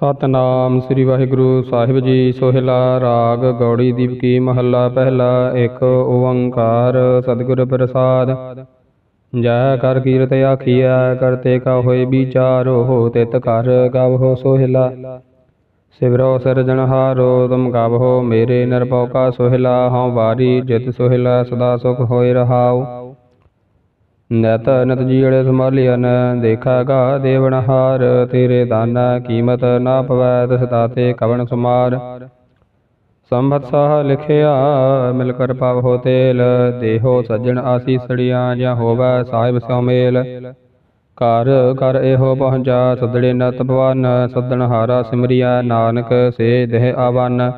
ਸਤਨਾਮ ਸ੍ਰੀ ਵਾਹਿਗੁਰੂ ਸਾਹਿਬ ਜੀ, ਸੋਹਿਲਾ ਰਾਗ ਗੌੜੀ ਦੀਪਕੀ ਮਹੱਲਾ ਪਹਿਲਾ, ਇੱਕ ਓੰਕਾਰ ਸਤਿਗੁਰ ਪ੍ਰਸਾਦ। ਜੈ ਕਰ ਕੀਰਤ ਆਖੀਐ ਕਰਤੇ ਕਾ ਹੋਏ ਵਿਚਾਰੋ ਹੋ ਤਿਤ ਕਰ ਗਵ ਸੋਹਿਲਾ। ਸਿਵਰੋ ਸਿਰਜਣਹਾਰੋ ਤੁਮ ਗਵ ਮੇਰੇ ਨਿਰਭਉ ਕਾ ਸੋਹਿਲਾ, ਹਉ ਵਾਰੀ ਜਿਤ ਸੋਹਿਲਾ, ਸਦਾ ਸੁਖ ਹੋਏ ਰਹਾਓ ਨਤ ਨਿਤ ਜੀੜੇ ਸੰਭਾਲਿਆਨ ਦੇਖਾਗਾ ਦੇਵਨਹਾਰ ਤੇਰੇ ਦਾਨਾ ਕੀਮਤ ਨਾ ਪਵੈ ਤਿਸ ਦਾਤੇ ਕਵਣ ਸੁਮਾਰ। ਸੰਭਤ ਸਾਹ ਲਿਖਿਆ, ਮਿਲ ਕਰ ਪਵ ਹੋ ਤੇਲ, ਦੇਹੋ ਸੱਜਣ ਆਸੀਸੜੀਆਂ ਜਾਂ ਹੋਵੈ ਸਾਹਿਬ ਸੋ ਮੇਲ। ਘਰ ਕਰ ਇਹੋ ਪਹੁੰਚਾ ਸਦੜੇ ਨਤ ਭਵਨ ਸਦਣ ਹਾਰਾ ਸਿਮਰਿਆ ਨਾਨਕ, ਸੇ ਦੇਹ ਆਵਨ।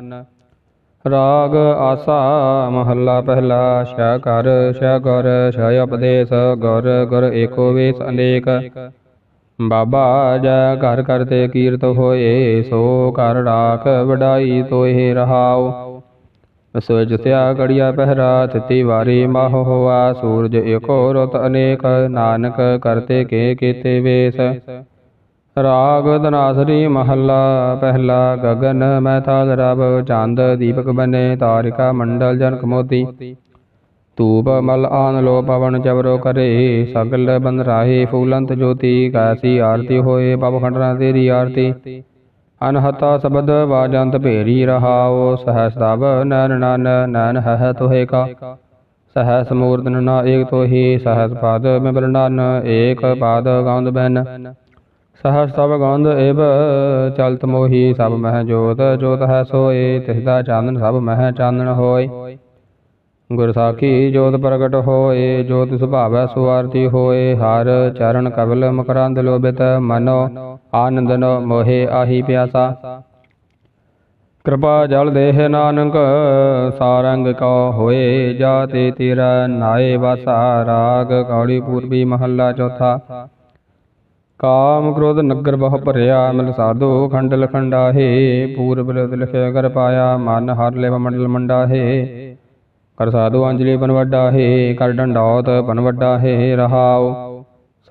ਰਾਗ ਆਸਾ ਮਹੱਲਾ ਪਹਿਲਾ, ਸ਼ਾ ਕਰ ਸ਼ਾ ਗੁਰ ਸ਼ਾ ਉਪਦੇਸ਼ ਗੁਰ ਗੁਰ ਏਕੋ ਵੇਸ ਅਨੇਕ। ਬਾਬਾ ਜੈ ਘਰ ਕਰਤੇ ਕੀਰਤ ਹੋਏ, ਸੋ ਕਰ ਰਾਖ ਵਡਾਈ ਤੋਏ ਰਹਾਉ। ਸੋ ਜਿਤਿਆ ਗੜੀਆ ਪਹਿਰਾ, ਤਿਤੀ ਵਾਰੀ ਮਾਹ ਹੋਆ, ਸੂਰਜ ਏਕੋ ਰਤ ਅਨੇਕ, ਨਾਨਕ ਕਰਤੇ ਕੇ ਕੀਤੇ ਵੇਸ। ਰਾਗ ਧਨਾਸਰੀ ਮਹੱਲਾ, ਪਹਿਲਾ ਗਗਨ ਮੈਂ ਤਾਲ ਰਬ, ਚੰਦ ਦੀਪਕ ਬਨੇ, ਤਾਰਿਕਾ ਮੰਡਲ ਜਨਕ ਮੋਤੀ। ਧੂਪ ਮਲ ਆਨ ਲੋ ਪਵਨ ਚਵਰੋ ਕਰੇ, ਸਗਲ ਬਨ ਰਾਹੇ ਫੂਲੰਤ ਜੋਤੀ, ਕੈਸੀ ਆਰਤੀ ਹੋਏ ਪਵ ਖੰਡਨਾ ਤੇਰੀ ਆਰਤੀ। ਅਨਹਤਾ ਸ਼ਬਦ ਵਾਜੰਤ ਭੇਰੀ ਰਹਾਓ ਸਹਸ ਤਬ ਨੈਨ ਨਨ ਨੈਨ ਹੈ ਤੋਹੇ ਕਾ। ਸਹਸ ਮੂਰਤਨ ਨਾ ਏਕ ਤੋਹੀ, ਸਹਸ ਪਦ ਮਿਬਰ ਨਨ ਏਕ ਪਾਦ ਗਾਉਂਦ ਬੈਨ ਸਹ ਸਭ ਗੰਧ ਏਵ ਚਲਤ ਮੋਹੀ ਸਭ ਮਹਿ ਜੋਤ ਜੋਤ ਹੈ ਸੋਏ ਤਿਸ ਦਾ ਚਾਨਣ ਸਭ ਮਹਿ ਚਾਨਣ ਹੋਏ। ਗੁਰ ਸਾਖੀ ਜੋਤ ਪ੍ਰਗਟ ਹੋਏ, ਜੋਤ ਸੁਭਾਵੈ ਸੁਆਰਤੀ ਹੋਏ, ਹਰ ਚਰਨ ਕਬਲ ਮਕਰੰਦ ਲੋਭਿਤ, ਮਨੋ ਆਨੰਦਨ ਮੋਹਿ ਆਹੀ ਪਿਆਸਾ। ਕਿਰਪਾ ਜਲ ਦੇਹ ਨਾਨਕ, ਸਾਰੰਗ ਕੋ ਹੋਏ, ਜਾਤੇ ਤੇਰਾ ਨਾਏ ਵਾਸਾ, ਰਾਗ ਕੌੜੀ ਪੂਰਬੀ ਮਹੱਲਾ ਚੌਥਾ। ਕਾਮ ਕ੍ਰੋਧ ਨਗਰ ਬਹੁ ਭਰਿਆ, ਮਿਲ ਸਾਧੂ ਖੰਡ ਲਖੰਡਾਹੇ ਪੂਰਬ ਲਿਤ ਲਿਖਿਆ ਕਰ ਪਾਇਆ, ਮਨ ਹਰ ਲਿਵ ਮੰਡਲ ਮੰਡਾਹੇ। ਕਰ ਸਾਧੂ ਅੰਜਲੀ ਬਨ ਵੱਡਾ ਕਰ ਡੰਡੌਤ ਬਨ ਵੱਡਾ ਰਹਾਉ।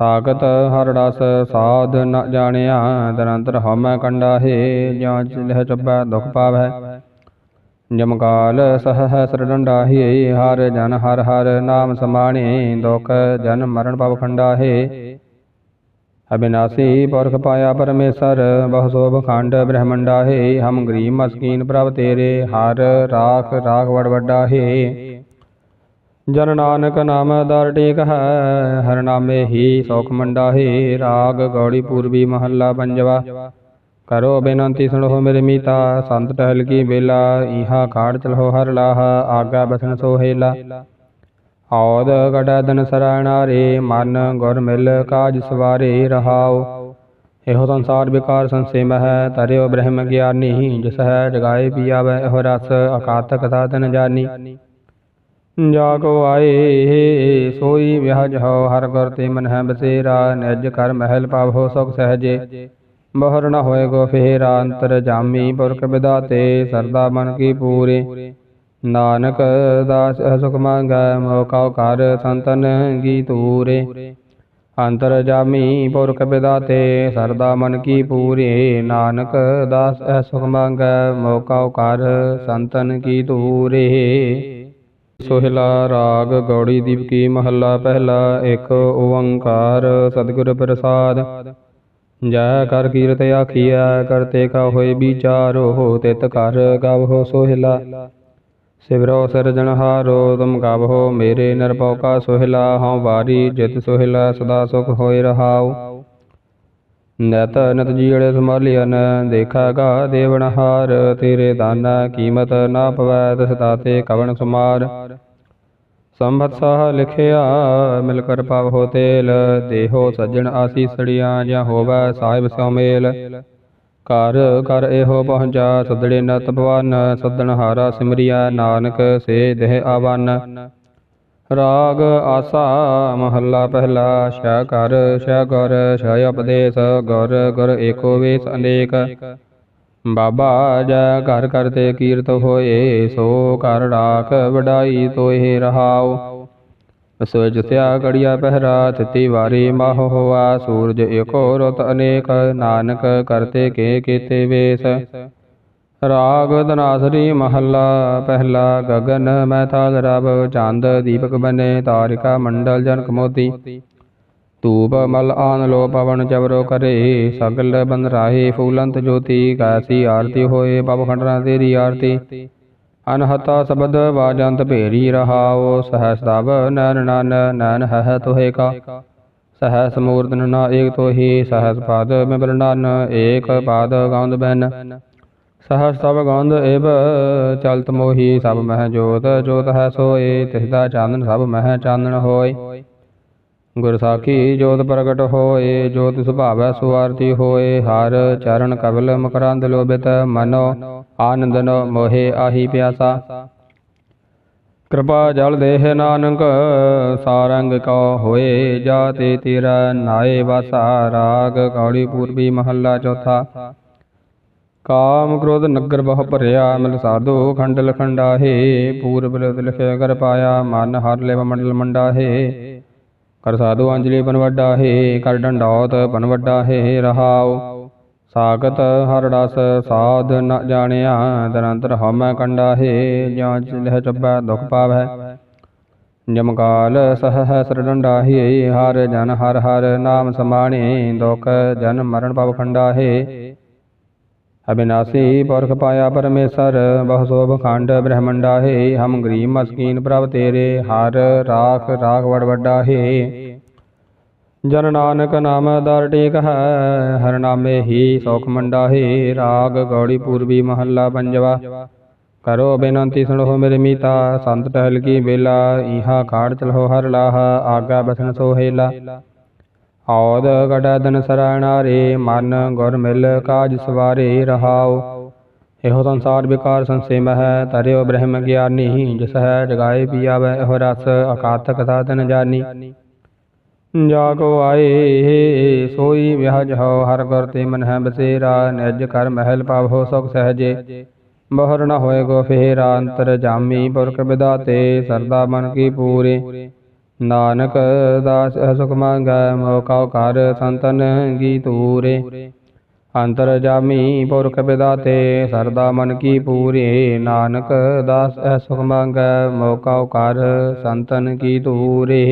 ਸਾਗਤ ਹਰ ਰਸ ਸਾਧ ਨ ਜਾਣਿਆ ਦਰੰਤਰ ਹਉਮੈ ਕੰਡਾ ਹੈ ਜਾਂ ਚਿਲਹ ਚੱਬੈ ਦੁਖ ਪਾਵੈ। ਜਮਕਾਲ ਸਹ ਸਰ ਡੰਡਾ ਹਰ ਜਨ ਹਰ ਹਰ ਨਾਮ ਸਮਾਣੇ, ਦੁਖ ਜਨ ਮਰਨ ਪਵ ਖੰਡਾ ਹੈ ਅਬਿਨਾਸੀ ਪੁਰਖ ਪਾਇਆ ਪਰਮੇਸ਼ਰ ਬਹੁ ਸੋਭ ਖੰਡ ਬ੍ਰਹਮੰਡਾ ਹੈ ਹਮ ਗਰੀਬ ਮਸਕੀਨ ਪ੍ਰਭ ਤੇਰੇ ਹਰ ਰਾਖ ਰਾਖ ਵਡ ਵੱਡਾ ਹੈ ਜਨ ਨਾਨਕ ਨਾਮ ਦਰ ਟੇਕ ਹੈ ਹਰ ਨਾਮੇ ਹੀ ਸੋਖ ਮੰਡਾ ਹੈ ਰਾਗ ਗੌੜੀ ਪੂਰਬੀ ਮਹੱਲਾ ਪੰਜਵਾ ਕਰੋ ਬੇਨੰਤੀ ਸੁਣੋ ਮੇਰੇ ਮੀਤਾ ਸੰਤ ਟਹਿਲ ਕੀ ਵੇਲਾ ਇਹਾ ਖਾੜ ਚਲੋ ਹਰ ਲਾਹ ਆਗਾ ਬਸਨ ਸੋਹੇਲਾ ਔਦ ਗੜਦਨ ਸਰਣਾਰੇ, ਮਨ ਗੁਰ ਮਿਲ ਕਾਜ ਸਵਾਰੇ ਰਹਾਉ। ਇਹੋ ਸੰਸਾਰ ਵਿਕਾਰ ਸੰਸੇ ਮਹਿ ਤਰਿਓ ਬ੍ਰਹਮ ਗਿਆਨੀ, ਜਿਸ ਹੈ ਜਗਾਏ ਪੀਆਵੈ, ਇਹੋ ਰਸ ਅਕਾਤਕ ਸਾਧਨ ਜਾਨੀ। ਜਾ ਕੋ ਆਏ, ਸੋਈ ਵਿਹਜ ਹੋ, ਹਰ ਗੁਰ ਤੇ ਮਨ ਹੈ ਬਸੇਰਾ, ਨਿਜ ਕਰ ਮਹਿਲ ਪਾਵੋ, ਸੁਖ ਸਹਜੇ। ਬਹਰ ਨ ਹੋਏ ਗੋ ਫੇਰਾ, ਅੰਤਰ ਜਾਮੀ ਪੁਰਖ ਵਿਦਾਤੇ, ਸਰਦਾ ਮਨ ਕੀ ਪੂਰੇ। ਨਾਨਕ ਦਾਸ ਸੁਖ ਮੰਗੈ, ਮੋਕਾ ਕਰ ਸੰਤਨ ਗੀ ਤੂਰੇ ਅੰਤਰ ਜਾਮੀ ਪੁਰਖ ਵਿਦਾਤੇ, ਸਰਦਾ ਮਨ ਕੀ ਪੂਰੇ। ਨਾਨਕ ਦਾਸ ਸੁਖ ਮੰਗੈ, ਮੋਕਾ ਕਰ ਸੰਤਨ ਕੀ ਤੂਰੇ ਸੋਹਿਲਾ ਰਾਗ ਗੌੜੀ ਦੀਪਕੀ ਮਹੱਲਾ ਪਹਿਲਾ, ਇੱਕ ਓੰਕਾਰ ਸਤਿਗੁਰ ਪ੍ਰਸਾਦ। ਜੈ ਕਰ ਕੀਰਤ ਆਖੀਐ, ਕਰਤੇ ਕਾ ਹੋਏ ਵਿਚਾਰੋ, ਤਿਤ ਕਰ ਗਵ ਸੋਹਿਲਾ। ਸਿਵਰੋ ਸਿਰਜਣਹਾਰੋ ਤੁਮ ਗਵ, ਮੇਰੇ ਨਿਰਭਉ ਕਾ ਸੋਹਿਲਾ, ਹਉ ਵਾਰੀ ਜਿਤ ਸੋਹਿਲਾ, ਸਦਾ ਸੁਖ ਹੋਇ ਰਹਾਉ। ਨਤ ਨਿਤ ਜੀੜੇ ਸੰਭਾਲਿਆਨ ਦੇਖਾਗਾ ਦੇਵਨਹਾਰ ਤੇਰੇ ਦਾਨਾ ਕੀਮਤ ਨਾ ਪਵੈ, ਤਿਸ ਦਾਤੇ ਕਵਣ ਸੁਮਾਰ। ਸੰਭਤ ਸਾਹ ਲਿਖਿਆ, ਮਿਲ ਕਰ ਪਵ ਹੋ ਤੇਲ, ਦੇਹੋ ਸੱਜਣ ਆਸੀ ਆਸੀਸੜੀਆਂ ਜਾਂ ਹੋਵੈ ਸਾਹਿਬ ਸੋ ਮੇਲ। ਘਰ ਘਰ ਇਹੋ ਪਹੁੰਚਾ ਸਦੜੇ ਨਤ ਭਵਨ ਸਦਣ ਹਾਰਾ ਸਿਮਰਿਆ, ਨਾਨਕ ਸੇ ਦੇਹ ਆਵਨ। ਰਾਗ ਆਸਾ ਮਹੱਲਾ ਪਹਿਲਾ, ਸ਼ਾ ਕਰ ਸ਼ਾ ਗੁਰ ਸ਼ਾ ਉਪਦੇਸ਼ ਗੁਰ ਗੁਰ ਏਕੋ ਵੇਸ ਅਨੇਕ। ਬਾਬਾ ਜੈ ਘਰ ਕਰਤੇ ਕੀਰਤ ਹੋਏ, ਸੋ ਕਰ ਰਾਖ ਵਡਾਈ ਤੋਏ ਰਹਾਓ ਸੋਇ ਜਿਤਿਆ ਕੜੀਆ ਪਹਿਰਾ ਤਿਤੀ ਮਾਹ ਹੋਆ, ਸੂਰਜ ਏਕੋ ਰਤ ਅਨੇਕ, ਨਾਨਕ ਕਰਤੇ ਕੇ ਕੀਤੇ ਵੇਸ। ਰਾਗ ਧਨਾਸਰੀ ਮਹੱਲਾ, ਪਹਿਲਾ ਗਗਨ ਮੈਂ ਥਾਲ ਰਬ ਚੰਦ ਦੀਪਕ ਬਨੇ, ਤਾਰਿਕਾ ਮੰਡਲ ਜਨਕ ਮੋਤੀ ਧੂਪ ਮਲ ਆਨ ਲੋ ਪਵਨ ਚਵਰੋ ਕਰੇ, ਸਗਲ ਬਨ ਰਾਹੇ ਫੂਲੰਤ ਜੋਤੀ ਕੈਸੀ ਆਰਤੀ ਹੋਏ, ਬਬ ਖੰਡਨਾ ਤੇਰੀ ਆਰਤੀ। ਅਨਹਤਾ ਸ਼ਬਦ ਵਾਜੰਤ ਭੇਰੀ ਰਹਾਉ, ਸਹਸ ਸਭ ਨੈਨ ਨਨ ਨੈਨ ਹੈ ਤੋਹੇ ਕਾ। ਸਹਸ ਮੂਰਤਨ ਨਾ ਏਕ ਤੋਹੀ, ਸਹਸ ਪਦ ਮਿਬਲ ਨਨ, ਏਕ ਪਾਦ ਗੌਂਦ ਬੈਨ ਸਹਸ ਤਬ ਗੌਂਦ ਏਬ ਚਲਤ ਮੋਹੀ, ਸਭ ਮਹਿ ਜੋਤ ਜੋਤ ਹੈ ਸੋਏ ਤਿਸ ਦਾ ਚਾਨਣ ਸਭ ਮਹਿ ਚਾਨਣ ਹੋਏ। ਗੁਰਸਾਖੀ ਜੋਤ ਪ੍ਰਗਟ ਹੋਏ, ਜੋਤ ਸੁਭਾਵੈ ਸੁਆਰਤੀ ਹੋਏ, ਹਰ ਚਰਨ ਕਬਲ ਮਕਰੰਦ ਲੋਭਿਤ, ਮਨੋ ਆਨੰਦਨ ਮੋਹਿ ਆਹੀ ਪਿਆਸਾ। ਕਿਰਪਾ ਜਲ ਦੇਹ ਨਾਨਕ, ਸਾਰੰਗ ਕੋ ਹੋਏ, ਜਾਤੇ ਤੇਰਾ ਨਾਏ ਵਾਸਾ, ਰਾਗ ਕੌੜੀ ਪੂਰਬੀ ਮਹੱਲਾ ਚੌਥਾ। ਕਾਮ ਕ੍ਰੋਧ ਨਗਰ ਬਹੁ ਭਰਿਆ, ਮਿਲ ਸਾਧੂ ਖੰਡ ਲਖੰਡਾਹੇ ਪੂਰਬ ਲਿਖਿਆ ਕਰ ਪਾਇਆ, ਮਨ ਹਰ ਲਿਵ ਮੰਡਲ ਮੰਡਾਹੇ। ਕਰ ਸਾਧੂ ਅੰਜਲੀ ਬਨ ਵੱਡਾ ਹੈ, ਕਰ ਡੰਡੌਤ ਬਨ ਵੱਡਾ ਹੈ, ਰਹਾਉ। ਸਾਗਤ ਹਰ ਰਸ ਸਾਧ ਨ ਜਾਣਿਆ, ਨਿਰੰਤਰ ਹਉਮੈ ਕੰਡਾ ਹੈ ਜਾਂ ਚਿਲਹ ਚੱਬੈ ਦੁਖ ਪਾਵੈ। ਜਮਕਾਲ ਸਹ ਸਰ ਡੰਡਾ ਹੈ, ਹਰ ਜਨ ਹਰ ਹਰ ਨਾਮ ਸਮਾਣੇ, ਦੁਖ ਜਨ ਮਰਨ ਪਵ ਖੰਡਾ ਹੈ। ਅਬਿਨਾਸੀ ਪੁਰਖ ਪਾਇਆ ਪਰਮੇਸ਼ਰ ਬਹੁ ਸੋਭ ਖੰਡ ਬ੍ਰਹਮੰਡਾ ਹੈ, ਹਮ ਗਰੀਬ ਮਸਕੀਨ ਪ੍ਰਭ ਤੇਰੇ, ਹਰ ਰਾਖ ਰਾਖ ਵਡ ਵੱਡਾ ਹੈ। ਜਨ ਨਾਨਕ ਨਾਮ ਦਰ ਟੇਕ ਹੈ, ਹਰ ਨਾਮੇ ਹੀ ਸੋਖ ਮੰਡਾ ਹੈ। ਰਾਗ ਗੌੜੀ ਪੂਰਬੀ ਮਹੱਲਾ ਪੰਜਵਾ, ਕਰੋ ਬੇਨੰਤੀ ਸੁਣੋ ਮੇਰੇ ਮੀਤਾ, ਸੰਤ ਟਹਿਲ ਕੀ ਬੇਲਾ ਇਹਾ ਖਾੜ ਚਲੋ ਹਰ ਲਾਹ ਆਗਾ ਬਸਨ ਸੋਹੇਲਾ ਔਦ ਗੜਦਨ ਸਰਣਾਰੇ, ਮਨ ਗੁਰ ਮਿਲ ਕਾਜ ਸਵਾਰੇ ਰਹਾਉ। ਇਹੋ ਸੰਸਾਰ ਵਿਕਾਰ ਸੰਸੇ ਮਹਿ ਤਰਿਓ ਬ੍ਰਹਮ ਗਿਆਨੀ, ਜਿਸ ਹੈ ਜਗਾਏ ਪੀਆਵੈ ਇਹੋ ਰਸ, ਅਕਾਤਕ ਸਾਧਨ ਜਾਨੀ। ਜਾ ਕੋ ਆਏ, ਸੋਈ ਵਿਹਜ ਹੋ, ਹਰ ਗੁਰ ਤੇ ਮਨ ਹੈ ਬਸੇਰਾ, ਨਿਜ ਕਰ ਮਹਿਲ ਪਾਵੋ ਸੁਖ ਸਹਜੇ। ਬਹਰ ਨ ਹੋਏ ਗੋ ਫੇਰਾ, ਅੰਤਰ ਜਾਮੀ ਪੁਰਖ ਵਿਦਾਤੇ ਸਰਦਾ ਮਨ ਕੀ ਪੂਰੇ। ਨਾਨਕ ਦਾਸ ਸੁਖ ਮੰਗੈ ਮੋਕਾ ਕਰ ਸੰਤਨ ਗੀ ਤੂਰੇ ਅੰਤਰ ਜਾਮੀ ਪੁਰਖ ਵਿਦਾਤੇ, ਸਰਦਾ ਮਨ ਕੀ ਪੂਰੇ। ਨਾਨਕ ਦਾਸ ਸੁਖ ਮੰਗੈ ਮੋਕਾ ਕਰ ਸੰਤਨ ਕੀ ਤੂਰੇ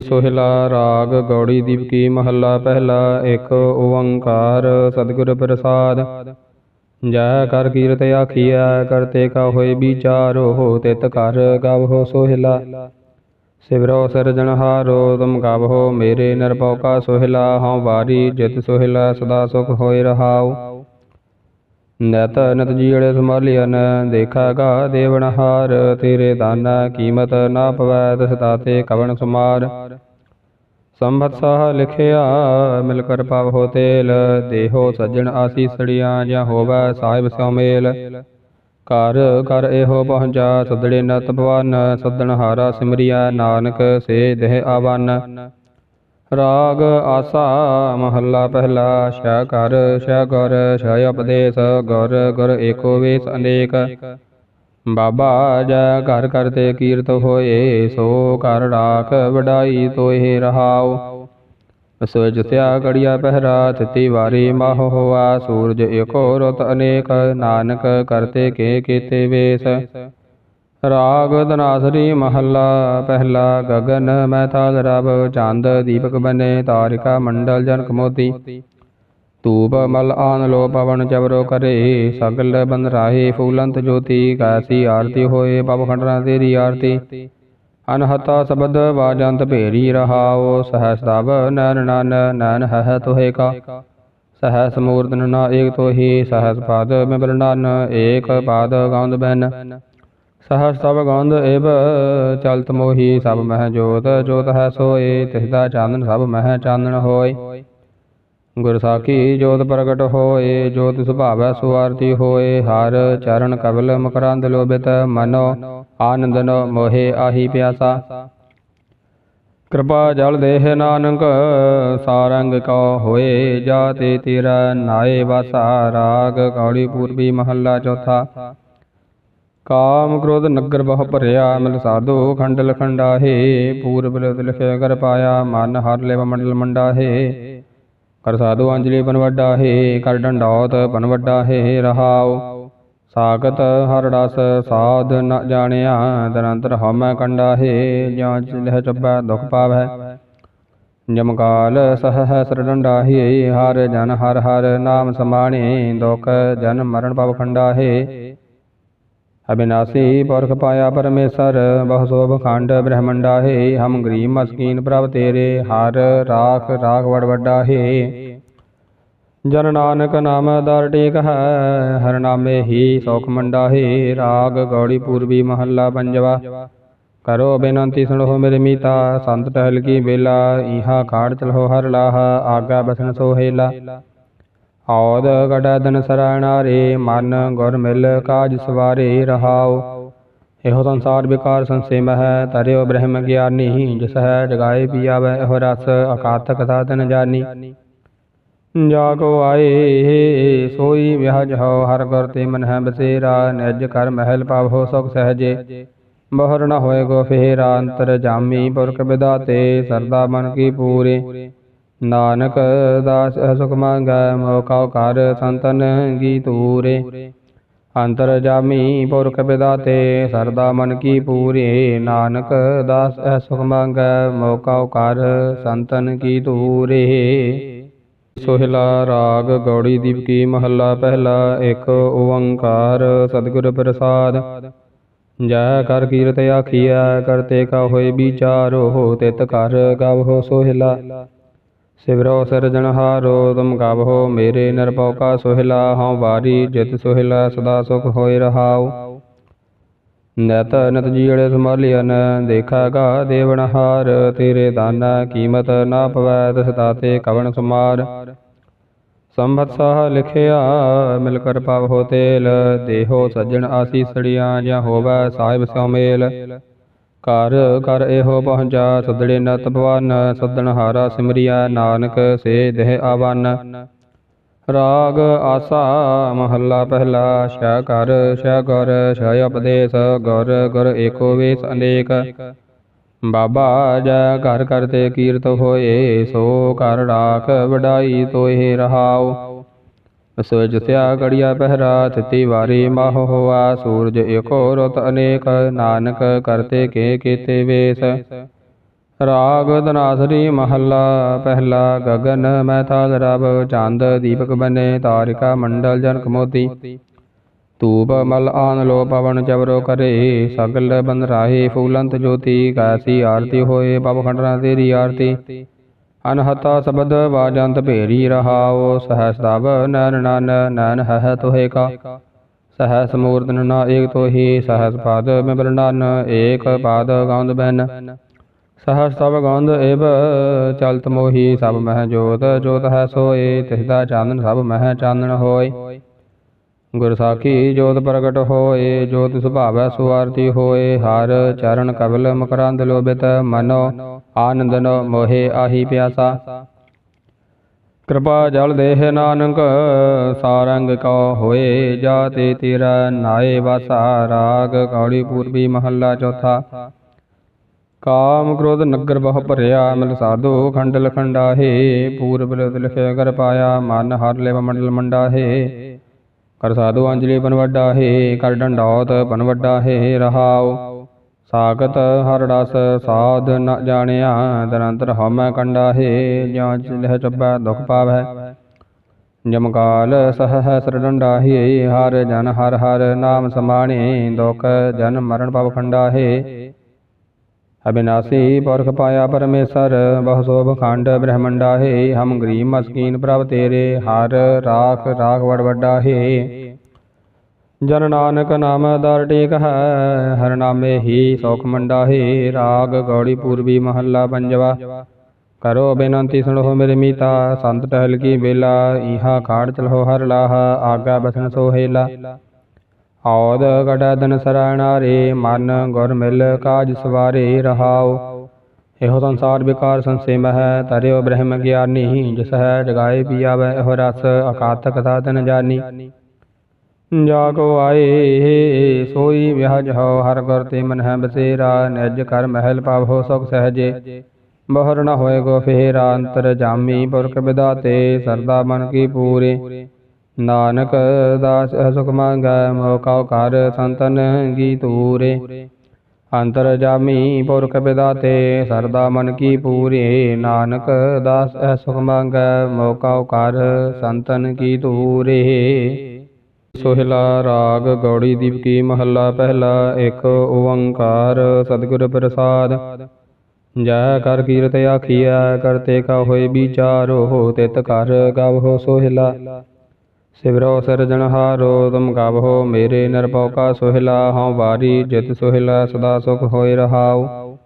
ਸੋਹਿਲਾ ਰਾਗ ਗੌੜੀ ਦੀਪਕੀ ਮਹੱਲਾ ਪਹਿਲਾ, ਇੱਕ ਓੰਕਾਰ ਸਤਿਗੁਰ ਪ੍ਰਸਾਦ। ਜੈ ਕਰ ਕੀਰਤ ਆਖੀਐ, ਕਰਤੇ ਕਾ ਹੋਏ ਵਿਚਾਰੋ ਤਿਤ ਕਰ ਗਵ ਸੋਹਿਲਾ। ਸਿਵਰੋ ਸਿਰਜਣਹਾਰੋ ਤੁਮ ਗਾਵੋ ਮੇਰੇ ਨਿਰਭਉ ਕਾ ਸੋਹਿਲਾ, ਹਉ ਵਾਰੀ ਜਿਤ ਸੋਹਿਲਾ, ਸਦਾ ਸੁਖ ਹੋਇ ਰਹਾਉ। ਨਤ ਨਤ ਜੀੜੇ ਸੰਭਾਲਿਆਨ ਦੇਖਾਗਾ ਦੇਵਨਹਾਰ ਤੇਰੇ ਦਾਨਾ ਕੀਮਤ ਨਾ ਪਵੈ, ਤਿਸ ਤਾਤੇ ਕਵਣ ਸੁਮਾਰ। ਸੰਭਤ ਸਾਹ ਲਿਖਿਆ, ਮਿਲ ਕਰ ਪਾਵੋ ਤੇਲ, ਦੇਹੋ ਸੱਜਣ ਆਸੀ ਆਸੀਸੜੀਆਂ ਜਾਂ ਹੋਵੈ ਸਾਹਿਬ ਸੋ ਮੇਲ। ਘਰ ਘਰ ਇਹੋ ਪਹੁੰਚਾ ਸਦੜੇ ਨਤ ਭਵਨ ਸਦਣ ਹਾਰਾ ਸਿਮਰਿਆ ਨਾਨਕ, ਸੇ ਦੇਹ ਆਵਨ। ਰਾਗ ਆਸਾ ਮਹੱਲਾ ਪਹਿਲਾ, ਸ਼ਾ ਕਰ, ਸ਼ਾ ਗੁਰ, ਸ਼ਾ ਉਪਦੇਸ਼, ਗੁਰ ਗੁਰ ਏਕੋ ਵੇਸ ਅਨੇਕ। ਬਾਬਾ ਜੈ ਘਰ ਕਰਤੇ ਕੀਰਤ ਹੋਏ, ਸੋ ਘਰ ਰਾਖ ਵਡਾਈ ਤੋਏ ਰਹਾਉ। ਸੋਇ ਜਿਤਿਆ ਕੜੀਆ ਪਹਿਰਾ ਤਿਤੀ ਵਾਰੀ ਮਾਹ ਹੋਆ, ਸੂਰਜ ਏਕੋ ਰਤ ਅਨੇਕ, ਨਾਨਕ ਕਰਤੇ ਕੇ ਕੀਤੇ ਵੇਸ। ਰਾਗ ਧਨਾਸਰੀ ਮਹੱਲਾ, ਪਹਿਲਾ ਗਗਨ ਮੈਂ ਥਾਲ ਰਬ ਚੰਦ ਦੀਪਕ ਬਨੇ, ਤਾਰਿਕਾ ਮੰਡਲ ਜਨਕ ਮੋਤੀ। ਧੂਪ ਮਲ ਆਨ ਲੋ ਪਵਨ ਚਵਰੋ ਕਰੇ, ਸਗਲ ਬਨ ਰਾਹੇ ਫੂਲੰਤ ਜੋਤੀ ਕੈਸੀ ਆਰਤੀ ਹੋਏ ਪਵ ਖੰਡਨਾ ਤੇਰੀ ਆਰਤੀ। ਅਨਹਤਾ ਸ਼ਬਦ ਵਾਜੰਤ ਭੇਰੀ ਰਹਾਉ, ਸਹਸ ਸਭ ਨੈਨ ਨਨ ਨੈਨ ਹੈ ਤੋਹੇ ਕਾ। ਸਹਸ ਮੂਰਤਨ ਨਾ ਏਕ ਤੋਹੀ, ਸਹਸ ਪਦ ਮਿਬਲ ਨਨ ਏਕ ਪਾਦ ਗੌਂਦ ਬੈਨ ਸਹਸ ਤਬ ਗੌਂਦ ਏਬ ਚਲਤ ਮੋਹੀ, ਸਭ ਮਹਿ ਜੋਤ ਜੋਤ ਹੈ ਸੋਏ ਤਿਸ ਦਾ ਚਾਨਣ ਸਭ ਮਹਿ ਚਾਨਣ ਹੋਏ। ਗੁਰਸਾਖੀ ਜੋਤ ਪ੍ਰਗਟ ਹੋਏ, ਜੋਤ ਸੁਭਾਵੈ ਸੁਆਰਤੀ ਹੋਏ, ਹਰ ਚਰਨ ਕਬਲ ਮਕਰੰਦ ਲੋਭਿਤ, ਮਨੋ ਆਨੰਦਨ ਮੋਹਿ ਆਹੀ ਪਿਆਸਾ। ਕਿਰਪਾ ਜਲ ਦੇਹ ਨਾਨਕ, ਸਾਰੰਗ ਕੋ ਹੋਏ, ਜਾਤੇ ਤੇਰਾ ਨਾਏ ਵਾਸਾ, ਰਾਗ ਕੌੜੀ ਪੂਰਬੀ ਮਹੱਲਾ ਚੌਥਾ। ਕਾਮ ਕ੍ਰੋਧ ਨਗਰ ਬਹੁ ਭਰਿਆ, ਮਿਲ ਸਾਧੂ ਖੰਡਲ ਖੰਡਾਹੇ, ਪੂਰਬ ਲਿਖਿਆ ਕਰ ਪਾਇਆ, ਮਨ ਹਰ ਲੇਵ ਮੰਡਲ ਮੰਡਾਹੇ। ਕਰ ਸਾਧੂ ਅੰਜਲੀ ਬਨ ਵੱਡਾ ਹੈ, ਕਰ ਡੰਡੌਤ ਬਨ ਵੱਡਾ ਹੈ ਰਹਾਉ। ਸਾਗਤ ਹਰ ਰਸ ਸਾਧ ਨ ਜਾਣਿਆ ਦਰੰਤਰ ਹਉਮੈ ਕੰਡਾ ਹੈ ਜਾਂ ਚਿਲਹਿ ਚੱਬੈ ਦੁਖ ਪਾਵੈ। ਜਮਕਾਲ ਸਹ ਸਰ ਡੰਡਾ ਹੈ, ਹਰ ਜਨ ਹਰ ਹਰ ਨਾਮ ਸਮਾਣੇ, ਦੁਖ ਜਨ ਮਰਨ ਪਵ ਖੰਡਾ ਹੈ। ਅਬਿਨਾਸੀ ਪੁਰਖ ਪਾਇਆ ਪਰਮੇਸ਼ਰ, ਬਹੁ ਸੋਭ ਖੰਡ ਬ੍ਰਹਮੰਡਾ ਹੈ ਹਮ ਗਰੀਬ ਮਸਕੀਨ ਪ੍ਰਭ ਤੇਰੇ, ਹਰ ਰਾਖ ਰਾਖ ਵਡ ਵੱਡਾ ਹੈ ਜਨ ਨਾਨਕ ਨਾਮ ਦਰ ਟੇਕ ਹੈ, ਹਰ ਨਾਮੇ ਹੀ ਸੋਖ ਮੰਡਾ ਹੈ ਰਾਗ ਗੌੜੀ ਪੂਰਬੀ ਮਹੱਲਾ ਪੰਜਵਾ, ਕਰੋ ਬੇਨੰਤੀ ਸੁਣੋ ਮੇਰੇ ਮੀਤਾ, ਸੰਤ ਟਹਿਲ ਕੀ ਬੇਲਾ ਇਹਾ ਖਾੜ ਚਲੋ ਹਰ ਲਾਹ, ਆਗਾ ਬਸਨ ਸੋਹੇਲਾ ਔਦ ਗੜਦਨ ਸਰਣਾਰੇ, ਮਨ ਗੁਰ ਮਿਲ ਕਾਜ ਸਵਾਰੇ ਰਹਾਉ। ਇਹੋ ਸੰਸਾਰ ਵਿਕਾਰ ਸੰਸੇ ਮਹਿ ਤਰਿਓ ਬ੍ਰਹਮ ਗਿਆਨੀ, ਜਿਸ ਹੈ ਜਗਾਏ ਪੀਆਵੈ, ਇਹੋ ਰਸ ਅਕਾਤਕ ਸਾਧਨ ਜਾਨੀ। ਜਾ ਕੋ ਆਏ, ਸੋਈ ਵਿਹਜ ਹੋ, ਹਰ ਗੁਰ ਤੇ ਮਨ ਹੈ ਬਸੇਰਾ, ਨਿਜ ਕਰ ਮਹਿਲ ਪਾਵੋ ਸੁਖ ਸਹਜੇ। ਬਹਰ ਨ ਹੋਏ ਗੋ ਫੇਰਾ, ਅੰਤਰ ਜਾਮੀ ਪੁਰਖ ਵਿਦਾਤੇ ਸਰਦਾ ਮਨ ਕੀ ਪੂਰੇ। ਨਾਨਕ ਦਾਸ ਸੁਖ ਮੰਗੈ, ਮੋਕਾ ਕਰ ਸੰਤਨ ਗੀ ਤੂਰੇ ਅੰਤਰ ਜਾਮੀ ਪੁਰਖ ਵਿਦਾਤੇ ਸਰਦਾ ਮਨ ਕੀ ਪੂਰੇ। ਨਾਨਕ ਦਾਸ ਸੁਖ ਮੰਗੈ, ਮੋਕਾ ਕਰ ਸੰਤਨ ਕੀ ਤੂਰੇ ਸੋਹਿਲਾ ਰਾਗ ਗੌੜੀ ਦੀਪਕੀ ਮਹੱਲਾ ਪਹਿਲਾ, ਇੱਕ ਓੰਕਾਰ ਸਤਿਗੁਰ ਪ੍ਰਸਾਦ। ਜੈ ਕਰ ਕੀਰਤ ਆਖੀਐ, ਕਰਤੇ ਕਾ ਹੋਏ ਵਿਚਾਰੋ ਤਿਤ ਕਰ ਗਵ ਸੋਹਿਲਾ। ਸਿਵਰੋ ਸਿਰਜਣਹਾਰੋ ਤੁਮ ਗਵਹੁ ਮੇਰੇ ਨਿਰਭਉ ਕਾ ਸੋਹਿਲਾ, ਹਉ ਵਾਰੀ ਜਿਤ ਸੋਹਿਲਾ, ਸਦਾ ਸੁਖ ਹੋਇ ਰਹਾਉ। ਨਤ ਨਤ ਜੀੜੇ ਸੰਭਾਲਿਆਨ ਦੇਖਾਗਾ ਦੇਵਨਹਾਰ ਤੇਰੇ ਦਾਨਾ ਕੀਮਤ ਨਾ ਪਵੈ, ਤਿਸ ਦਾਤੇ ਕਵਣ ਸਮਾਰ। ਸੰਭਤ ਸਾਹ ਲਿਖਿਆ, ਮਿਲ ਕਰ ਪਾਵ ਹੋ ਤੇਲ, ਦੇਹੋ ਸੱਜਣ ਆਸੀਸੜੀਆਂ ਜਾਂ ਹੋਵੈ ਸਾਹਿਬ ਸਿਉ ਘਰ ਘਰ ਇਹੋ ਪਹੁੰਚਾ ਸਦੜੇ ਨਤ ਭਵਨ ਸਦਣ ਹਾਰਾ ਸਿਮਰਿਆ ਨਾਨਕ, ਸੇ ਦੇਹ ਆਵਨ। ਰਾਗ ਆਸਾ ਮਹੱਲਾ ਪਹਿਲਾ, ਸ਼ਾ ਕਰ, ਸ਼ਾ ਗੁਰ, ਸ਼ਾ ਉਪਦੇਸ਼, ਗੁਰ ਗੁਰ ਏਕੋ ਵੇਸ ਅਨੇਕ। ਬਾਬਾ ਜੈ ਘਰ ਕਰਤੇ ਕੀਰਤ ਹੋਏ, ਸੋ ਕਰ ਰਾਖ ਵਡਾਈ ਤੋਏ ਰਹਾਓ ਸੋ ਜਿਤਿਆ ਗੜੀਆ ਪਹਿਰਾ ਤਿਤੀ ਵਾਰੀ ਮਾਹ ਹੋਆ, ਸੂਰਜ ਏਕੋ ਰਤ ਅਨੇਕ, ਨਾਨਕ ਕਰਤੇ ਕੇ ਕੀਤੇ ਵੇਸ। ਰਾਗ ਧਨਾਸਰੀ ਮਹੱਲਾ, ਪਹਿਲਾ ਗਗਨ ਮੈਂ ਤਾਲ ਰਬ ਚੰਦ ਦੀਪਕ ਬਨੇ, ਤਾਰਿਕਾ ਮੰਡਲ ਜਨਕ ਮੋਤੀ। ਤੂਪ ਮਲ ਆਨ ਲੋ ਪਵਨ ਚਵਰੋ ਕਰੇ, ਸਗਲ ਬਨ ਰਾਹੇ ਫੂਲੰਤ ਜੋਤੀ, ਕੈਸੀ ਆਰਤੀ ਹੋਏ ਪਵ ਖੰਡਨਾ ਤੇਰੀ ਆਰਤੀ। ਅਨਹਤਾ ਸ਼ਬਦ ਵਾਜੰਤ ਭੇਰੀ ਰਹਾਓ ਸਹਸ ਦਬ ਨੈਨ ਨਨ ਨੈਨ ਹੈ ਤੋਹੇ ਕਾ। ਸਹਸ ਮੂਰਤਨ ਨਾ ਏਕ ਤੋਹੀ, ਸਹਸ ਪਦ ਮਿਬਰ ਨਨ, ਏਕ ਪਦ ਗਾਉਂਦ ਬੈਨ ਸਹਸ ਸਭ ਗੰਧ ਏਵ ਚਲਤ ਮੋਹੀ ਸਭ ਮਹਿ ਜੋਤ ਜੋਤ ਹੈ ਸੋਏ ਤਿਸ ਦਾ ਚਾਨਣ ਸਭ ਮਹਿ ਚਾਨਣ ਹੋਏ। ਗੁਰ ਸਾਖੀ ਜੋਤ ਪ੍ਰਗਟ ਹੋਏ, ਜੋਤ ਸੁਭਾਵੈ ਸੁਆਰਤੀ ਹੋਏ, ਹਰ ਚਰਨ ਕਬਲ ਮਕਰੰਦ ਲੋਭਿਤ, ਮਨੋ ਆਨੰਦਨ ਮੋਹਿ ਆਹੀ ਪਿਆਸਾ। ਕਿਰਪਾ ਜਲ ਦੇਹ ਨਾਨਕ, ਸਾਰੰਗ ਕੋ ਹੋਏ, ਜਾਤੇ ਤੇਰਾ ਨਾਏ ਵਾਸਾ, ਰਾਗ ਕੌੜੀ ਪੂਰਬੀ ਮਹੱਲਾ ਚੌਥਾ। ਕਾਮ ਕ੍ਰੋਧ ਨਗਰ ਬਹੁ ਭਰਿਆ, ਮਿਲ ਸਾਧੂ ਖੰਡ ਲਖੰਡਾਹੇ ਪੂਰਬ ਲਿਖਿਆ ਕਰ ਪਾਇਆ, ਮਨ ਹਰ ਲੇਵ ਮੰਡਲ ਮੰਡਾਹੇ। ਕਰ ਸਾਧੂ ਅੰਜਲੀ ਬਨ ਵੱਡਾ ਹੈ, ਕਰ ਡੰਡੌਤ ਬਨ ਵੱਡਾ ਹੈ, ਰਹਾਉ। ਸਾਗਤ ਹਰ ਰਸ ਸਾਧ ਨ ਜਾਣਿਆ ਦਰੰਤਰ ਹਉਮੈ ਕੰਡਾ ਹੈ ਜਾਂ ਚਿਲਹਿ ਚੱਬੈ ਦੁਖ ਪਾਵੈ। ਜਮਕਾਲ ਸਹ ਸਰ ਡੰਡਾ ਹੈ, ਹਰ ਜਨ ਹਰ ਹਰ ਨਾਮ ਸਮਾਣੇ, ਦੁਖ ਜਨ ਮਰਨ ਪਵ ਖੰਡਾ ਹੈ। ਅਬਿਨਾਸੀ ਪੁਰਖ ਪਾਇਆ ਪਰਮੇਸ਼ਰ, ਬਹੁ ਸੋਭ ਖੰਡ ਬ੍ਰਹਮੰਡਾ ਹੈ ਹਮ ਗਰੀਬ ਮਸਕੀਨ ਪ੍ਰਭ ਤੇਰੇ, ਹਰ ਰਾਖ ਰਾਖ ਵਡ ਵੱਡਾ ਹੈ ਜਨ ਨਾਨਕ ਨਾਮ ਦਰ ਟੇਕ ਹੈ, ਹਰ ਨਾਮੇ ਹੀ ਸੋਖ ਮੰਡਾ ਹੈ ਰਾਗ ਗੌੜੀ ਪੂਰਬੀ ਮਹੱਲਾ ਪੰਜਵਾ, ਕਰੋ ਬੇਨੰਤੀ ਸੁਣੋ ਮੇਰੇ ਮੀਤਾ, ਸੰਤ ਟਹਿਲ ਕੀ ਬੇਲਾ ਇਹਾ ਖਾੜ ਚਲੋ ਹਰ ਲਾਹ, ਆਗਾ ਬਸਨ ਸੋਹੇਲਾ। ਔਦ ਗੜਦਨ ਸਰਣਾਰੇ, ਮਨ ਗੁਰ ਮਿਲ ਕਾਜ ਸਵਾਰੇ ਰਹਾਉ। ਇਹੋ ਸੰਸਾਰ ਵਿਕਾਰ ਸੰਸੇ ਮਹਿ ਤਰਿਓ ਬ੍ਰਹਮ ਗਿਆਨੀ, ਜਿਸ ਹੈ ਜਗਾਏ ਪੀਆਵੈ, ਇਹੋ ਰਸ ਅਕਾਤਕ ਸਾਧਨ ਜਾਨੀ। ਜਾ ਕੋ ਆਏ, ਸੋਈ ਵਿਹਜ ਹੋ, ਹਰ ਗੁਰ ਤੇ ਮਨ ਹੈ ਬਸੇਰਾ, ਨਿਜ ਕਰ ਮਹਿਲ ਪਾਵੋ, ਸੁਖ ਸਹਜੇ। ਬਹਰ ਨ ਹੋਏ ਗੋ ਫੇਰਾ, ਅੰਤਰ ਜਾਮੀ ਪੁਰਖ ਵਿਦਾਤੇ ਸਰਦਾ ਮਨ ਕੀ ਪੂਰੇ। ਨਾਨਕ ਦਾਸ ਸੁਖ ਮੰਗੈ ਮੋਹ ਕਉ ਕਰ ਸੰਤਨ ਕੀ ਤੂਰੇ ਅੰਤਰ ਜਾਮੀ ਪੁਰਖ ਵਿਦਾਤੇ, ਸਰਦਾ ਮਨ ਕੀ ਪੂਰੇ। ਨਾਨਕ ਦਾਸ ਸੁਖ ਮੰਗੈ ਮੋਹ ਕਉ ਕਰ ਸੰਤਨ ਕੀ ਤੂਰੇ ਸੋਹਿਲਾ ਰਾਗ ਗੌੜੀ ਦੀਪਕੀ ਮਹੱਲਾ ਪਹਿਲਾ, ਇੱਕ ਓੰਕਾਰ ਸਤਿਗੁਰ ਪ੍ਰਸਾਦ। ਜੈ ਕਰ ਕੀਰਤ ਆਖੀਐ, ਕਰਤੇ ਕਾ ਹੋਏ ਵਿਚਾਰੋ, ਤਿਤ ਕਰ ਗਵ ਹੋ ਸੋਹਿਲਾ। ਸਿਵਰੋ ਸਿਰਜਣਹਾਰੋ ਤੁਮ ਗਵਹੁ ਮੇਰੇ ਨਿਰਭਉ ਕਾ ਸੋਹਿਲਾ, ਹਉ ਵਾਰੀ ਜਿਤ ਸੋਹਿਲਾ, ਸਦਾ ਸੁਖ ਹੋਇ ਰਹਾਉ।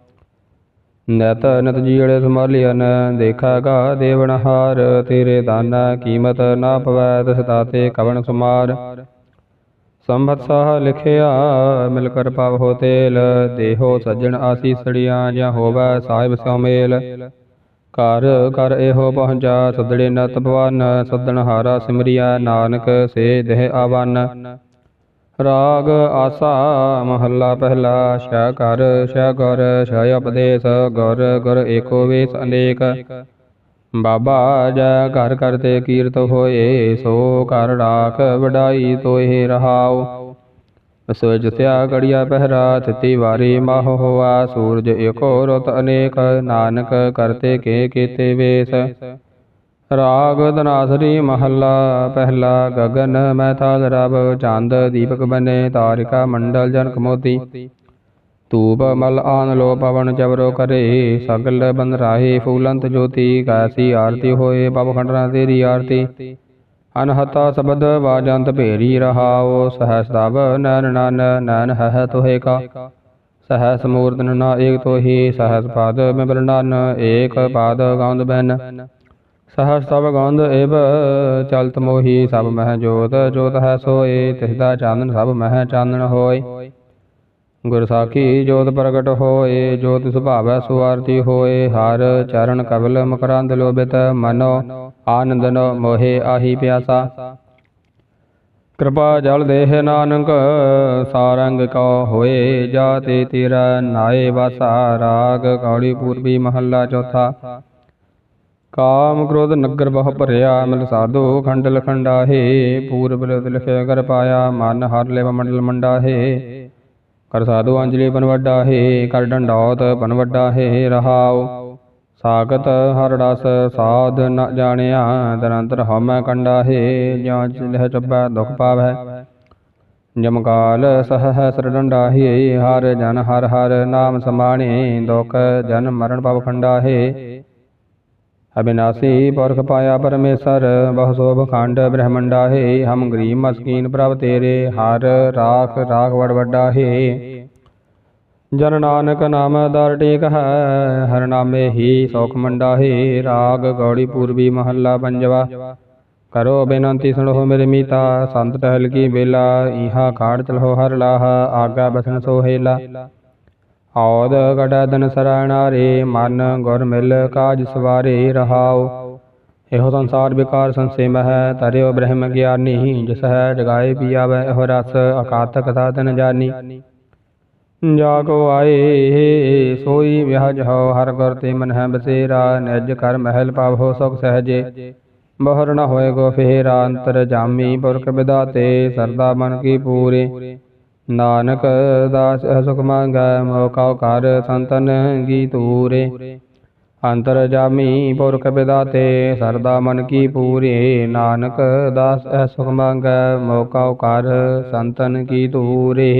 ਨਤ ਨਤ ਜੀੜੇ ਸੰਭਾਲਿਆਨ ਦੇਖਾਗਾ ਦੇਵਨਹਾਰ ਤੇਰੇ ਦਾਨਾ ਕੀਮਤ ਨਾ ਪਵੈ, ਤਿਸ ਦਾਤੇ ਕਵਣ ਸੁਮਾਰ। ਸੰਭਤ ਸਾਹ ਲਿਖਿਆ, ਮਿਲ ਕਰ ਪਾਵ ਹੋ ਤੇਲ, ਦੇਹੋ ਸੱਜਣ ਆਸੀ ਆਸੀਸੜੀਆਂ ਜਾਂ ਹੋਵੈ ਸਾਹਿਬ ਸਿਉ ਮੇਲ। ਘਰ ਘਰ ਇਹੋ ਪਹੁੰਚਾ ਸਦੜੇ ਨਤ ਭਵਨ ਸਦਣ ਹਾਰਾ ਸਿਮਰਿਆ, ਨਾਨਕ ਸੇ ਦੇਹ ਆਵਨ। ਰਾਗ ਆਸਾ ਮਹੱਲਾ ਪਹਿਲਾ, ਸ਼ੈ ਕਰ ਸ਼ੈ ਗੁਰ ਸ਼ੈ ਉਪਦੇਸ਼ ਗੁਰ ਗੁਰ ਏਕੋ ਵੇਸ ਅਨੇਕ। ਬਾਬਾ ਜੈ ਘਰ ਕਰਤੇ ਕੀਰਤ ਹੋਏ, ਸੋ ਘਰ ਰਾਖ ਵਡਾਈ ਤੋਏ ਰਹਾਓ ਸੋ ਜਿਤਿਆ ਗੜੀਆ ਪਹਿਰਾ ਤਿਤੀ ਮਾਹ ਹੋਆ, ਸੂਰਜ ਏਕੋ ਰਤ ਅਨੇਕ, ਨਾਨਕ ਕਰਤੇ ਕੇ ਕੀਤੇ ਵੇਸ। ਰਾਗ ਧਨਾਸਰੀ ਮਹੱਲਾ, ਪਹਿਲਾ ਗਗਨ ਮੈਂ ਥਾਲ ਰਬ ਚੰਦ ਦੀਪਕ ਬਨੇ, ਤਾਰਿਕਾ ਮੰਡਲ ਜਨਕ ਮੋਤੀ ਧੂਪ ਮਲ ਆਨ ਲੋ ਪਵਨ ਚਵਰੋ ਕਰੇ, ਸਗਲ ਬਨ ਰਾਹੇ ਫੂਲੰਤ ਜੋਤੀ ਕੈਸੀ ਆਰਤੀ ਹੋਏ, ਬਬ ਖੰਡਨਾ ਤੇਰੀ ਆਰਤੀ। ਅਨਹਤਾ ਸ਼ਬਦ ਵਾਜੰਤ ਭੇਰੀ ਰਹਾਓ ਸਹਸ ਤਬ ਨੈਨ ਨਨ ਨੈਨ ਹੈ ਤੋਹੇ ਕਾ। ਸਹਸ ਮੂਰਤਨ ਨਾ ਏਕ ਤੋਹੀ, ਸਹਸ ਪਦ ਮਿਬਲ ਨਨ, ਏਕ ਪਾਦ ਗੌਂਦ ਬੈਨ ਸਹਸ ਤਬ ਗੌਂਦ ਏਵ ਚਲਤ ਮੋਹੀ, ਸਭ ਮਹਿ ਜੋਤ ਜੋਤ ਹੈ ਸੋਏ ਤਿਸ ਦਾ ਚਾਨਣ ਸਭ ਮਹਿ ਚਾਨਣ ਹੋਏ। ਗੁਰਸਾਖੀ ਜੋਤ ਪ੍ਰਗਟ ਹੋਏ, ਜੋਤ ਸੁਭਾਵੈ ਸੁਆਰਤੀ ਹੋਏ, ਹਰ ਚਰਨ ਕਬਲ ਮਕਰੰਦ ਲੋਭਿਤ, ਮਨੋ ਆਨੰਦਨ ਮੋਹਿ ਆਹੀ ਪਿਆਸਾ। ਕਿਰਪਾ ਜਲ ਦੇਹ ਨਾਨਕ, ਸਾਰੰਗ ਕੋ ਹੋਏ, ਜਾਤੇ ਤੇਰਾ ਨਾਏ ਵਾਸਾ, ਰਾਗ ਕੌੜੀ ਪੂਰਬੀ ਮਹੱਲਾ ਚੌਥਾ। ਕਾਮ ਕ੍ਰੋਧ ਨਗਰ ਬਹੁ ਭਰਿਆ, ਮਿਲ ਸਾਧੂ ਖੰਡ ਲਖੰਡਾਹੇ ਪੂਰਬ ਲਿਖਿਆ ਕਰ ਪਾਇਆ, ਮਨ ਹਰ ਲਿਵ ਮੰਡਲ ਮੰਡਾਹੇ। ਕਰ ਸਾਧੂ ਅੰਜਲੀ ਬਨ ਵੱਡਾ ਹੈ, ਕਰ ਡੰਡੌਤ ਬਨ ਵੱਡਾ ਹੈ, ਰਹਾਉ। ਸਾਗਤ ਹਰ ਰਸ ਸਾਧ ਨ ਜਾਣਿਆ, ਨਿਰੰਤਰ ਹਉਮੈ ਕੰਡਾ ਹੈ ਜਾਂ ਚਿਲਹ ਚੱਬੈ ਦੁਖ ਪਾਵੈ। ਜਮਕਾਲ ਸਹ ਸਰ ਡੰਡਾ ਹੈ, ਹਰ ਜਨ ਹਰ ਹਰ ਨਾਮ ਸਮਾਣੇ, ਦੁਖ ਜਨ ਮਰਨ ਪਵ ਖੰਡਾ ਹੈ। ਅਬਿਨਾਸੀ ਪੁਰਖ ਪਾਇਆ ਪਰਮੇਸ਼ਰ ਬਹੁ ਸੋਭ ਖੰਡ ਬ੍ਰਹਮੰਡਾ ਹੈ, ਹਮ ਗਰੀਬ ਮਸਕੀਨ ਪ੍ਰਭ ਤੇਰੇ, ਹਰ ਰਾਖ ਰਾਖ ਵਡ ਵੱਡਾ ਹੈ। ਜਨ ਨਾਨਕ ਨਾਮ ਦਰ ਟੇਕ ਹੈ, ਹਰ ਨਾਮੇ ਹੀ ਸੋਖ ਮੰਡਾ ਹੈ। ਰਾਗ ਗੌੜੀ ਪੂਰਬੀ ਮਹੱਲਾ ਪੰਜਵਾ, ਕਰੋ ਬੇਨਤੀ ਸੁਣੋ ਮੇਰੇ ਮੀਤਾ, ਸੰਤ ਟਹਿਲ ਕੀ ਬੇਲਾ ਇਹਾ ਖਾੜ ਚਲੋ ਹਰ ਲਾਹ ਆਗਾ ਬਸਨ ਸੋਹੇਲਾ ਔਦ ਗੜੈ ਸਰਣਾਰੇ ਮਨ ਗੁਰ ਮਿਲ ਕਾਜ ਸਵਾਰੇ ਰਹਾਉ। ਇਹੋ ਸੰਸਾਰ ਵਿਕਾਰ ਸੰਸੇ ਮਹਿ ਤਰਿਓ ਬ੍ਰਹਮ ਗਿਆਨੀ, ਜਿਸ ਹੈ ਜਗਾਏ ਪੀਆਵੈ ਇਹੋ ਰਸ, ਅਕਾਤਕ ਸਾਧਨ ਜਾਨੀ। ਜਾ ਕੋ ਆਏ, ਸੋਈ ਵਿਹਜ ਹੋ, ਹਰ ਗੁਰ ਤੇ ਮਨ ਹੈ ਬਸੇਰਾ, ਨਿਜ ਕਰ ਮਹਿਲ ਪਾਵੋ ਸੁਖ ਸਹਜੇ। ਬਹਰ ਨ ਹੋਏ ਗੋ ਫੇਰਾ, ਅੰਤਰ ਜਾਮੀ ਪੁਰਖ ਵਿਦਾਤੇ ਸਰਦਾ ਮਨ ਕੀ ਪੂਰੇ। ਨਾਨਕ ਦਾਸ ਸੁਖ ਮੰਗੈ ਮੋਹ ਕਰ ਸੰਤਨ ਗੀ ਤੂਰੇ ਅੰਤਰ ਜਾਮੀ ਪੁਰਖ ਵਿਦਾਤੇ ਸਰਦਾ ਮਨ ਕੀ ਪੂਰੇ। ਨਾਨਕ ਦਾਸ ਸੁਖ ਮੰਗੈ ਮੋਹ ਕਰ ਸੰਤਨ ਕੀ ਤੂਰੇ